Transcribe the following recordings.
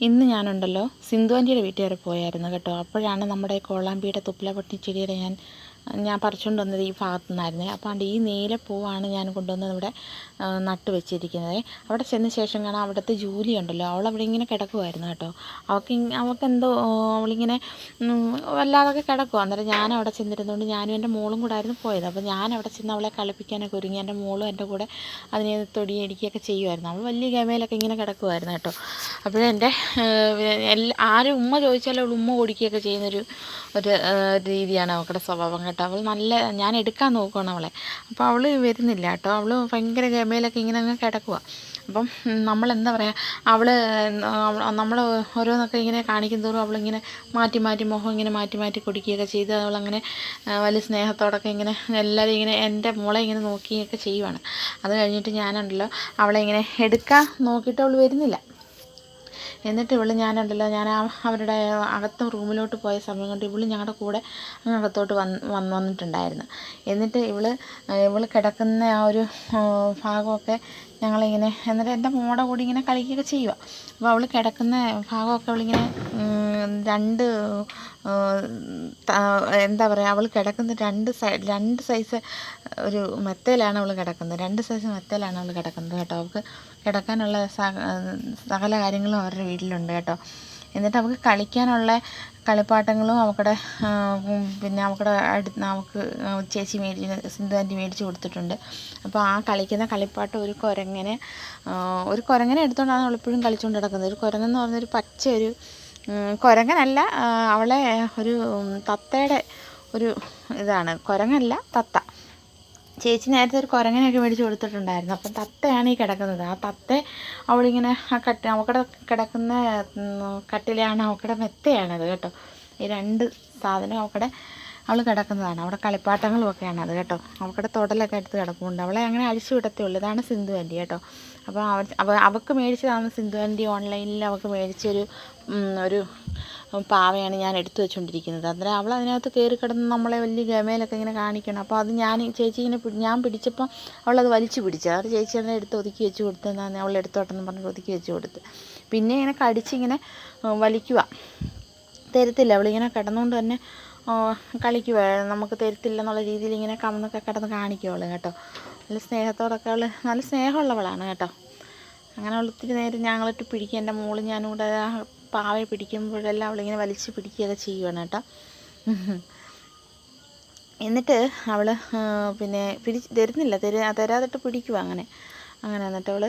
ഇന്ന് ഞാനുണ്ടല്ലോ സിന്ധു ആന്റിയുടെ പോയായിരുന്നു കേട്ടോ. അപ്പോഴാണ് നമ്മുടെ കോളാമ്പിയുടെ തുപ്പിലപൊട്ടി ചെടിയുടെ ഞാൻ ഞാൻ പറിച്ചുകൊണ്ട് വന്നത് ഈ ഭാഗത്തു നിന്നായിരുന്നേ അപ്പോൾ അതുകൊണ്ട് ഈ നീലപ്പൂവാണ് ഞാൻ കൊണ്ടുവന്ന് ഇവിടെ നട്ട് വെച്ചിരിക്കുന്നത്. അവിടെ ചെന്ന ശേഷം കാണാം അവിടുത്തെ ജൂലി ഉണ്ടല്ലോ അവൾ അവിടെ ഇങ്ങനെ കിടക്കുമായിരുന്നു കേട്ടോ. അവൾക്ക് അവൾക്കെന്തോ അവളിങ്ങനെ വല്ലാതൊക്കെ കിടക്കുക അന്നേരം ഞാൻ അവിടെ ചെന്നിരുന്നുകൊണ്ട് ഞാനും എന്റെ മോളും കൂടെ ആയിരുന്നു പോയത്. അപ്പോൾ ഞാൻ അവിടെ ചെന്ന് അവളെ കളിപ്പിക്കാനൊക്കെ ഒരുങ്ങി എന്റെ മോളും എന്റെ കൂടെ അതിനെ തൊടിയടിക്കുകയൊക്കെ ചെയ്യുമായിരുന്നു അവൾ വലിയ ഗമയിലൊക്കെ ഇങ്ങനെ കിടക്കുമായിരുന്നു കേട്ടോ. അപ്പോഴേ എന്റെ എല്ലാ ആരും ഉമ്മ ചോദിച്ചാലും അവൾ ഉമ്മ ഓടിക്കുകയൊക്കെ ചെയ്യുന്നൊരു ഒരു രീതിയാണ് അവളുടെ സ്വഭാവം. കേട്ടോ. അവൾ നല്ല ഞാൻ എടുക്കാൻ നോക്കുകയാണ് അവളെ. അപ്പോൾ അവൾ വരുന്നില്ല കേട്ടോ. അവൾ ഭയങ്കര ഗമയിലൊക്കെ ഇങ്ങനെ അങ്ങ് കിടക്കുക അപ്പം നമ്മൾ എന്താ പറയുക അവൾ നമ്മൾ ഓരോന്നൊക്കെ ഇങ്ങനെ കാണിക്കും തോറും അവളിങ്ങനെ മാറ്റി മാറ്റി മുഖം ഇങ്ങനെ മാറ്റി മാറ്റി കുടിക്കുകയൊക്കെ ചെയ്ത് അവളങ്ങനെ വലിയ സ്നേഹത്തോടൊക്കെ ഇങ്ങനെ എല്ലാവരും ഇങ്ങനെ എന്റെ മോളെ ഇങ്ങനെ നോക്കിയൊക്കെ ചെയ്യുവാണ്. അത് കഴിഞ്ഞിട്ട് ഞാനുണ്ടല്ലോ അവളെ ഇങ്ങനെ എടുക്കാൻ നോക്കിയിട്ട് അവൾ വരുന്നില്ല. എന്നിട്ട് ഇവൾ ഞാനുണ്ടല്ലോ ഞാൻ അവരുടെ അകത്ത് റൂമിലോട്ട് പോയ സമയം കൊണ്ട് ഇവൾ ഞങ്ങളുടെ കൂടെ അകത്തോട്ട് വന്ന് വന്ന് വന്നിട്ടുണ്ടായിരുന്നു. എന്നിട്ട് ഇവൾ ഇവൾ കിടക്കുന്ന ആ ഒരു ഭാഗമൊക്കെ ഞങ്ങളിങ്ങനെ എന്നിട്ട് എന്റെ മോടെ കൂടി ഇങ്ങനെ കളിക്കുകയൊക്കെ ചെയ്യുക. അപ്പോൾ അവൾ കിടക്കുന്ന ഭാഗമൊക്കെ അവളിങ്ങനെ രണ്ട് എന്താ പറയുക അവൾ കിടക്കുന്ന രണ്ട് സൈഡ് രണ്ട് സൈസ് ഒരു മെത്തയിലാണ് അവൾ കിടക്കുന്നത്. രണ്ട് സൈസ് മെത്തയിലാണ് അവൾ കിടക്കുന്നത് കേട്ടോ. അവൾക്ക് കിടക്കാനുള്ള സക സകല കാര്യങ്ങളും അവരുടെ വീട്ടിലുണ്ട് കേട്ടോ. എന്നിട്ട് അവൾക്ക് കളിക്കാനുള്ള കളിപ്പാട്ടങ്ങളും അവക്കടെ പിന്നെ അവക്കടെ അടുത്ത് അവൾക്ക് ചേച്ചി മേടിച്ച് സിന്ധു ആന്റി മേടിച്ച് കൊടുത്തിട്ടുണ്ട്. അപ്പോൾ ആ കളിക്കുന്ന കളിപ്പാട്ടം ഒരു കുരങ്ങനെ ഒരു കുരങ്ങനെ എടുത്തുകൊണ്ടാണ് അവളിപ്പോഴും കളിച്ചുകൊണ്ട് നടക്കുന്നത്. ഒരു കുരങ്ങെന്ന് പറഞ്ഞൊരു പച്ചയൊരു കുരങ്ങനല്ല അവളെ ഒരു തത്തയുടെ ഒരു ഇതാണ്. കുരങ്ങല്ല തത്ത. ചേച്ചി നേരത്തെ ഒരു കുരങ്ങനെയൊക്കെ മേടിച്ച് കൊടുത്തിട്ടുണ്ടായിരുന്നു. അപ്പം തത്തയാണ് ഈ കിടക്കുന്നത്. ആ തത്ത അവളിങ്ങനെ ആ കട്ടി അവക്കടെ കിടക്കുന്ന കട്ടിലാണ് അവക്കടെ മെത്തയാണത് കേട്ടോ. ഈ രണ്ട് സാധനം അവക്കടെ അവൾ കിടക്കുന്നതാണ്. അവിടെ കളിപ്പാട്ടങ്ങളും ഒക്കെയാണ് അത് കേട്ടോ. അവൾക്കടെ തൊടലൊക്കെ എടുത്ത് കിടക്കുന്നുണ്ട് അവളെ അങ്ങനെ അഴിച്ചു വിടത്തേ ഉള്ളൂ. ഇതാണ് സിന്ധു ആന്റി കേട്ടോ. അപ്പോൾ അവ അവ അവൾക്ക് മേടിച്ചതാണ് സിന്ധു ആന്റി ഓൺലൈനിൽ അവൾക്ക് മേടിച്ചൊരു ഒരു പാവയാണ് ഞാൻ എടുത്തു വെച്ചുകൊണ്ടിരിക്കുന്നത് അന്നേരം അവൾ അതിനകത്ത് കയറി കിടന്ന് നമ്മളെ വലിയ ഗമയിലൊക്കെ ഇങ്ങനെ കാണിക്കണം. അപ്പോൾ അത് ഞാൻ ചേച്ചി ഇങ്ങനെ ഞാൻ പിടിച്ചപ്പം അവളത് വലിച്ചു പിടിച്ചു. അത് ചേച്ചി അതിനെ എടുത്ത് ഒതുക്കി വെച്ച് കൊടുത്ത് എന്നാൽ അവൾ എടുത്തോട്ടെന്ന് പറഞ്ഞ് ഒതുക്കി വെച്ച് കൊടുത്ത്. പിന്നെ ഇങ്ങനെ കടിച്ചിങ്ങനെ വലിക്കുക തരത്തില്ല. അവളിങ്ങനെ കിടന്നുകൊണ്ട് തന്നെ കളിക്കുക നമുക്ക് തരത്തില്ല എന്നുള്ള രീതിയിൽ ഇങ്ങനെ കമന്നൊക്കെ കിടന്ന് കാണിക്കും അവൾ കേട്ടോ. നല്ല സ്നേഹത്തോടൊക്കെ അവൾ നല്ല സ്നേഹമുള്ളവളാണ് കേട്ടോ. അങ്ങനെ അവൾ ഒത്തിരി നേരം ഞങ്ങളിട്ട് പിടിക്കുക എന്റെ മോൾ ഞാനും കൂടെ ആ പാവയെ പിടിക്കുമ്പോഴെല്ലാം അവളിങ്ങനെ വലിച്ച് പിടിക്കുകയൊക്കെ ചെയ്യുവാണ് കേട്ടോ. എന്നിട്ട് അവൾ പിന്നെ പിടിച്ച് തരുന്നില്ല. തര തരാതിട്ട് പിടിക്കുക അങ്ങനെ. അങ്ങനെ എന്നിട്ട് അവൾ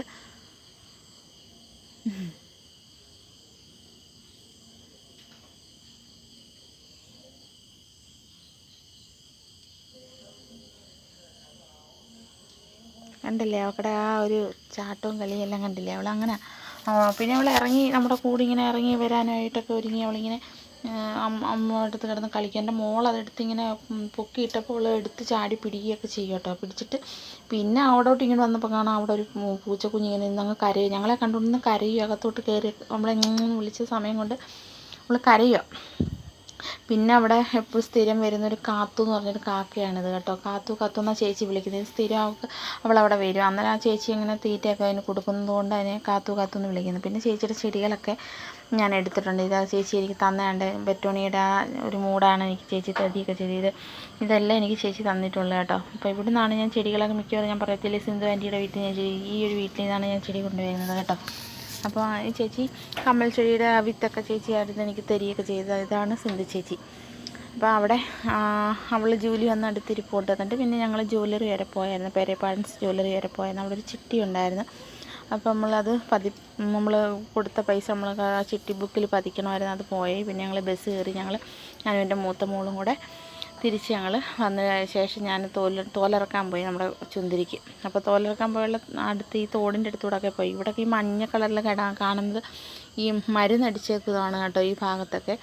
കണ്ടില്ലേ? അവക്കടെ ആ ഒരു ചാട്ടവും കളിയെല്ലാം കണ്ടില്ലേ? അവളങ്ങനെ പിന്നെ അവൾ ഇറങ്ങി നമ്മുടെ കൂടെ ഇങ്ങനെ ഇറങ്ങി വരാനായിട്ടൊക്കെ ഒരുങ്ങി അവളിങ്ങനെ അമ്മ അടുത്ത് കിടന്ന് കളിക്കുക എന്റെ മോൾ അതെടുത്ത് ഇങ്ങനെ പൊക്കിയിട്ടപ്പോൾ അവൾ എടുത്ത് ചാടി പിടിക്കുകയൊക്കെ ചെയ്യും കേട്ടോ. പിടിച്ചിട്ട് പിന്നെ അവിടോട്ട് ഇങ്ങനെ വന്നപ്പോൾ കാണാം അവിടെ ഒരു പൂച്ചക്കുഞ്ഞ് ഇങ്ങനെ നിന്ന് അങ്ങ് കരയും. ഞങ്ങളെ കണ്ടുകൊണ്ട് കരയും. അകത്തോട്ട് കയറി നമ്മളെ വിളിച്ച സമയം കൊണ്ട് അവൾ കരയുക. പിന്നെ അവിടെ എപ്പോഴും സ്ഥിരം വരുന്നൊരു കാത്തു എന്ന് പറഞ്ഞൊരു കാക്കയാണിത് കേട്ടോ. കാത്തു കാത്തു എന്നാണ് ചേച്ചി വിളിക്കുന്നത് സ്ഥിരം അവൾക്ക് അവളവിടെ വരും. അന്നേരം ആ ചേച്ചി ഇങ്ങനെ തീറ്റയൊക്കെ അതിന് കൊടുക്കുന്നത് കൊണ്ട് അതിനെ കാത്തു കാത്തു എന്ന് വിളിക്കുന്നത് പിന്നെ ചേച്ചിയുടെ ചെടികളൊക്കെ ഞാൻ എടുത്തിട്ടുണ്ട്. ഇത് ചേച്ചി എനിക്ക് തന്നാണ്ട് ബെറ്റോണിയുടെ ആ ഒരു മൂടാണ് എനിക്ക് ചേച്ചി തതിയൊക്കെ ചെയ്തത്. ഇതെല്ലാം എനിക്ക് ചേച്ചി തന്നിട്ടുള്ളത് കേട്ടോ. അപ്പോൾ ഇവിടെ നിന്നാണ് ഞാൻ ചെടികളൊക്കെ മിക്കവാറും ഞാൻ പറയത്തില്ലേ സിന്ധു ആന്റിയുടെ വീട്ടിൽ ഞാൻ ഈ ഒരു വീട്ടിൽ നിന്നാണ് ഞാൻ ചെടി കൊണ്ടുവരുന്നത് കേട്ടോ. അപ്പോൾ ചേച്ചി കമ്മൽ ചെടിയുടെ വിത്തൊക്കെ ചേച്ചിയായിരുന്നു എനിക്ക് തരികയൊക്കെ ചെയ്തത്. ഇതാണ് സിന്ധു ചേച്ചി. അപ്പോൾ അവിടെ അവൾ ജൂലി വന്ന് അടുത്തിരിപ്പോട്ട് എന്നിട്ട് പിന്നെ ഞങ്ങൾ ജ്വല്ലറി വരെ പോയായിരുന്നു. പേരപ്പാടൻസ് ജ്വല്ലറി വരെ പോയായിരുന്നു. അവിടെ ഒരു ചിട്ടി ഉണ്ടായിരുന്നു. അപ്പോൾ നമ്മളത് പതി നമ്മൾ കൊടുത്ത പൈസ നമ്മൾ ആ ചിട്ടി ബുക്കിൽ പതിക്കണമായിരുന്നു. അത് പോയി. പിന്നെ ഞങ്ങൾ ബസ് കയറി ഞങ്ങൾ ഞാനും എന്റെ മൂത്ത മോളും കൂടെ തിരിച്ച് ഞങ്ങൾ വന്ന ശേഷം ഞാൻ തോല തോലിറക്കാൻ പോയി നമ്മുടെ ചുന്തിരിക്ക്. അപ്പോൾ തോലിറക്കാൻ പോയുള്ള അടുത്ത് ഈ തോടിന്റെ അടുത്തൂടെയൊക്കെ പോയി. ഇവിടെയൊക്കെ ഈ മഞ്ഞ കളറിൽ കിടാ കാണുന്നത് ഈ മരുന്നടിച്ചേക്കുന്നതാണ് കേട്ടോ ഈ ഭാഗത്തൊക്കെ.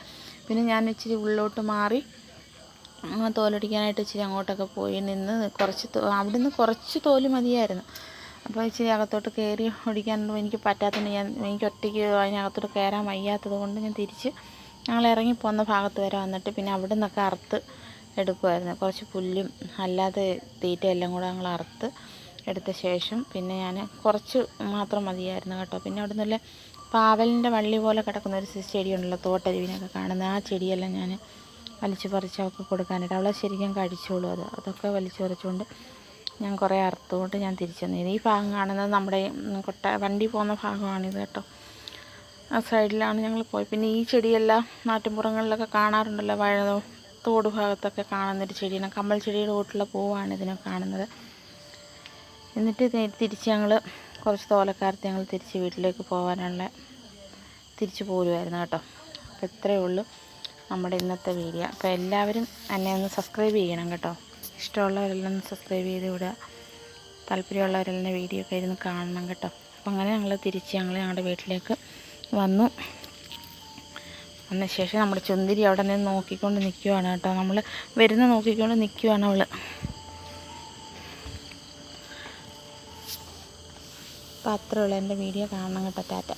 പിന്നെ ഞാൻ ഇച്ചിരി ഉള്ളിലോട്ട് മാറി തോലടിക്കാനായിട്ട് ഇച്ചിരി അങ്ങോട്ടൊക്കെ പോയി നിന്ന് കുറച്ച് അവിടെ അവിടുന്ന് കുറച്ച് തോൽ മതിയായിരുന്നു. അപ്പോൾ ഇച്ചിരി അകത്തോട്ട് കയറി ഓടിക്കാനൊന്നും എനിക്ക് പറ്റാത്തതുകൊണ്ട് ഞാൻ എനിക്ക് ഒറ്റയ്ക്ക് അതിനകത്തോട്ട് കയറാൻ വയ്യാത്തത് കൊണ്ട് ഞാൻ തിരിച്ച് ഞങ്ങൾ ഇറങ്ങി പോകുന്ന ഭാഗത്ത് വരെ വന്നിട്ട് പിന്നെ അവിടെ നിന്നൊക്കെ അറുത്ത് എടുക്കുമായിരുന്നു കുറച്ച് പുല്ലും അല്ലാതെ തീറ്റയെല്ലാം കൂടെ ഞങ്ങൾ അറുത്ത് എടുത്ത ശേഷം പിന്നെ ഞാൻ കുറച്ച് മാത്രം മതിയായിരുന്നു കേട്ടോ. പിന്നെ അവിടെ നിന്നല്ലേ പാവലിന്റെ വള്ളി പോലെ കിടക്കുന്ന ഒരു ചെടിയുണ്ടല്ലോ തോട്ടരുവിനൊക്കെ കാണുന്ന ആ ചെടിയെല്ലാം ഞാൻ വലിച്ചു പറിച്ച് അവൾക്ക് കൊടുക്കാനായിട്ട് അവളെ ശരിക്കും കഴിച്ചോളൂ അത്. അതൊക്കെ വലിച്ചു പറിച്ചുകൊണ്ട് ഞാൻ കുറേ അറുത്തുകൊണ്ട് ഞാൻ തിരിച്ചു വന്നത് ഈ ഭാഗം കാണുന്നത് നമ്മുടെ കൊട്ട വണ്ടി പോകുന്ന ഭാഗമാണിത് കേട്ടോ. ആ സൈഡിലാണ് ഞങ്ങൾ പോയി. പിന്നെ ഈ ചെടിയെല്ലാം നാട്ടിൻപുറങ്ങളിലൊക്കെ കാണാറുണ്ടല്ലോ വഴ തോട് ഭാഗത്തൊക്കെ കാണുന്നൊരു ചെടിയാണ്. കമ്മൽ ചെടിയുടെ കൂട്ടുള്ള പൂവാണ് ഇതിനെ കാണുന്നത്. എന്നിട്ട് തിരിച്ച് ഞങ്ങൾ കുറച്ച് തോലക്കാലത്ത് ഞങ്ങൾ തിരിച്ച് വീട്ടിലേക്ക് പോകാനുള്ള തിരിച്ചു പോരുമായിരുന്നു കേട്ടോ. അപ്പോൾ ഇത്രയേ ഉള്ളൂ നമ്മുടെ ഇന്നത്തെ വീഡിയോ. അപ്പോൾ എല്ലാവരും എന്നെ ഒന്ന് സബ്സ്ക്രൈബ് ചെയ്യണം കേട്ടോ. ഇഷ്ടമുള്ളവരെല്ലാം ഒന്ന് സബ്സ്ക്രൈബ് ചെയ്ത് വിടുക. താല്പര്യമുള്ളവരെല്ലാം വീഡിയോ ഒക്കെ ഇരുന്ന് കാണണം കേട്ടോ. അപ്പോൾ അങ്ങനെ ഞങ്ങൾ തിരിച്ച് ഞങ്ങൾ ഞങ്ങളുടെ വീട്ടിലേക്ക് വന്നു. വന്ന ശേഷം നമ്മുടെ ചുന്തിരി അവിടെ നിന്ന് നോക്കിക്കൊണ്ട് നിൽക്കുവാണ് കേട്ടോ. നമ്മൾ വരുന്ന നോക്കിക്കൊണ്ട് നിൽക്കുവാണ് അവൾ അപ്പോൾ അത്രേ ഉള്ളൂ എന്റെ വീഡിയോ കാണണം കേട്ടോ ടാറ്റ.